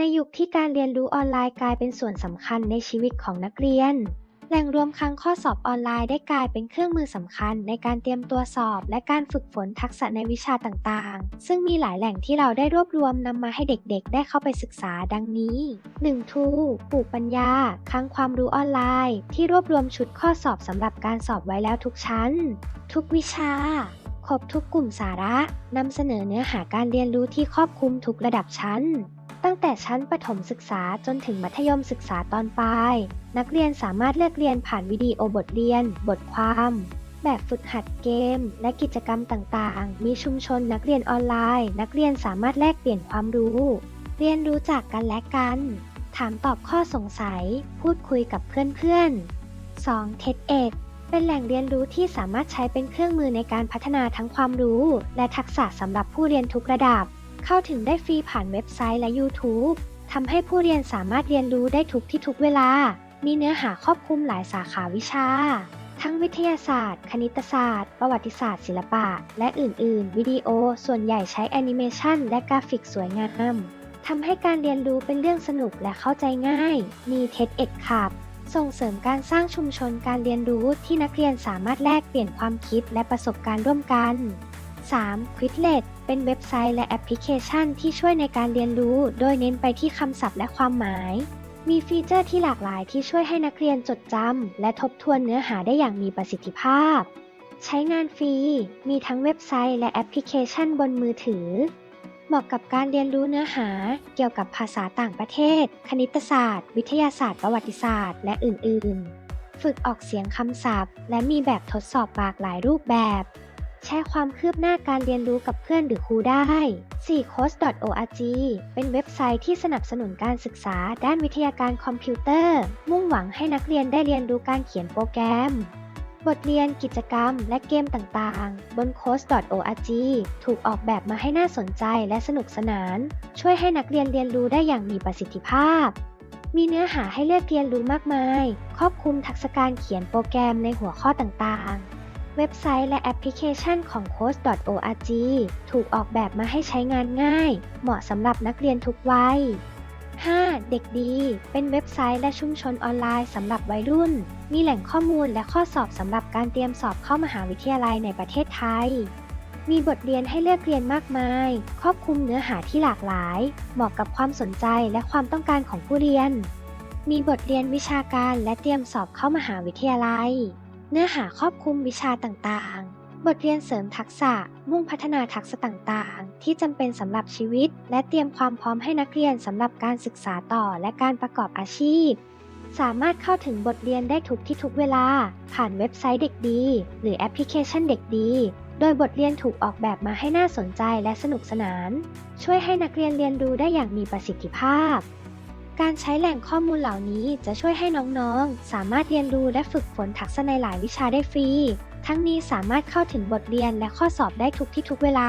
ในยุคที่การเรียนรู้ออนไลน์กลายเป็นส่วนสำคัญในชีวิตของนักเรียน แหล่งรวมคลังข้อสอบออนไลน์ได้กลายเป็นเครื่องมือสำคัญในการเตรียมตัวสอบ และการฝึกฝนทักษะในวิชาต่างๆ ซึ่งมีหลายแหล่งที่เราได้รวบรวมนำมาให้เด็กๆ ได้เข้าไปศึกษาดังนี้ 1. ทูปลูกปัญญาคลังความรู้ออนไลน์ ที่รวบรวมชุดข้อสอบสำหรับการสอบไว้แล้วทุกชั้น ทุกวิชาครบทุกกลุ่มสาระนำเสนอเนื้อหาการเรียนรู้ที่ครอบคลุมทุกระดับชั้น ตั้งแต่ชั้นประถมศึกษาจนถึงมัธยมศึกษาตอนปลาย นักเรียนสามารถเลือกเรียนผ่านวิดีโอบทเรียน บทความ แบบฝึกหัดเกม และกิจกรรมต่างๆ มีชุมชนนักเรียนออนไลน์ นักเรียนสามารถแลกเปลี่ยนความรู้ เรียนรู้จากกันและกัน ถามตอบข้อสงสัย พูดคุยกับเพื่อนๆ 2. เท็ดเอ็ดเป็นแหล่งเรียนรู้ที่สามารถใช้เป็นเครื่องมือในการพัฒนาทั้งความรู้ และทักษะสำหรับผู้เรียนทุกระดับ เข้าถึงได้ฟรีผ่านเว็บไซต์และ YouTube ทำให้ผู้เรียนสามารถเรียนรู้ได้ทุกที่ทุกเวลา มีเนื้อหาครอบคลุมหลายสาขาวิชา ทั้งวิทยาศาสตร์ คณิตศาสตร์ ประวัติศาสตร์ ศิลปะ และอื่น ๆ วิดีโอ ส่วนใหญ่ใช้แอนิเมชันและกราฟิกสวยงามทำให้การเรียนรู้เป็นเรื่องสนุกและเข้าใจง่าย มี TEDx ขับส่งเสริมการสร้างชุมชนการเรียนรู้ที่นักเรียนสามารถแลกเปลี่ยนความคิดและประสบการณ์ร่วมกัน 3. Quizlet เป็นเว็บไซต์และแอปพลิเคชันที่ช่วยในการเรียนรู้ โดยเน้นไปที่คำศัพท์และความหมาย มีฟีเจอร์ที่หลากหลายที่ช่วยให้นักเรียนจดจำและทบทวนเนื้อหาได้อย่างมีประสิทธิภาพ ใช้งานฟรี มีทั้งเว็บไซต์และแอปพลิเคชันบนมือถือ เหมาะกับการเรียนรู้เนื้อหา เกี่ยวกับภาษาต่างประเทศ คณิตศาสตร์ วิทยาศาสตร์ประวัติศาสตร์ และอื่น ๆ ฝึกออกเสียงคำศัพท์ และมีแบบทดสอบหลากหลายรูปแบบ แชร์ความคืบหน้าการเรียนรู้กับเพื่อนหรือครูได้ 4course.org เป็นเว็บไซต์ที่สนับสนุนการศึกษาด้านวิทยาการคอมพิวเตอร์ มุ่งหวังให้นักเรียนได้เรียนรู้การเขียนโปรแกรม บทเรียนกิจกรรม และเกมต่างๆ บน course.org ถูกออกแบบมาให้น่าสนใจและสนุกสนาน ช่วยให้นักเรียนเรียนรู้ได้อย่างมีประสิทธิภาพมีเนื้อหาให้เลือกเรียนรู้มากมาย ครอบคลุมทักษะการเขียนโปรแกรมในหัวข้อต่างๆ เว็บไซต์และแอปพลิเคชันของ course.org ถูกออกแบบมาให้ใช้งานง่าย เหมาะสำหรับนักเรียนทุกวัย 5. เด็กดี เป็นเว็บไซต์และชุมชนออนไลน์สำหรับวัยรุ่น มีแหล่งข้อมูลและข้อสอบสำหรับการเตรียมสอบเข้ามหาวิทยาลัยในประเทศไทย มีบทเรียนให้เลือกเรียนมากมาย ครอบคลุมเนื้อหาที่หลากหลาย เหมาะกับความสนใจและความต้องการของผู้เรียน มีบทเรียนวิชาการและเตรียมสอบเข้ามหาวิทยาลัย เนื้อหาครอบคลุมวิชาต่างๆ บทเรียนเสริมทักษะมุ่งพัฒนาทักษะต่างๆ ที่จำเป็นสำหรับชีวิต และเตรียมความพร้อมให้นักเรียนสำหรับการศึกษาต่อและการประกอบอาชีพ สามารถเข้าถึงบทเรียนได้ทุกที่ทุกเวลา ผ่านเว็บไซต์เด็กดี หรือแอปพลิเคชันเด็กดีโดยบทเรียนถูกออกแบบมาให้น่าสนใจและสนุกสนาน ช่วยให้นักเรียนเรียนรู้ได้อย่างมีประสิทธิภาพ การใช้แหล่งข้อมูลเหล่านี้จะช่วยให้น้องๆ สามารถเรียนรู้และฝึกฝนทักษะในหลายวิชาได้ฟรี ทั้งนี้สามารถเข้าถึงบทเรียนและข้อสอบได้ทุกที่ทุกเวลา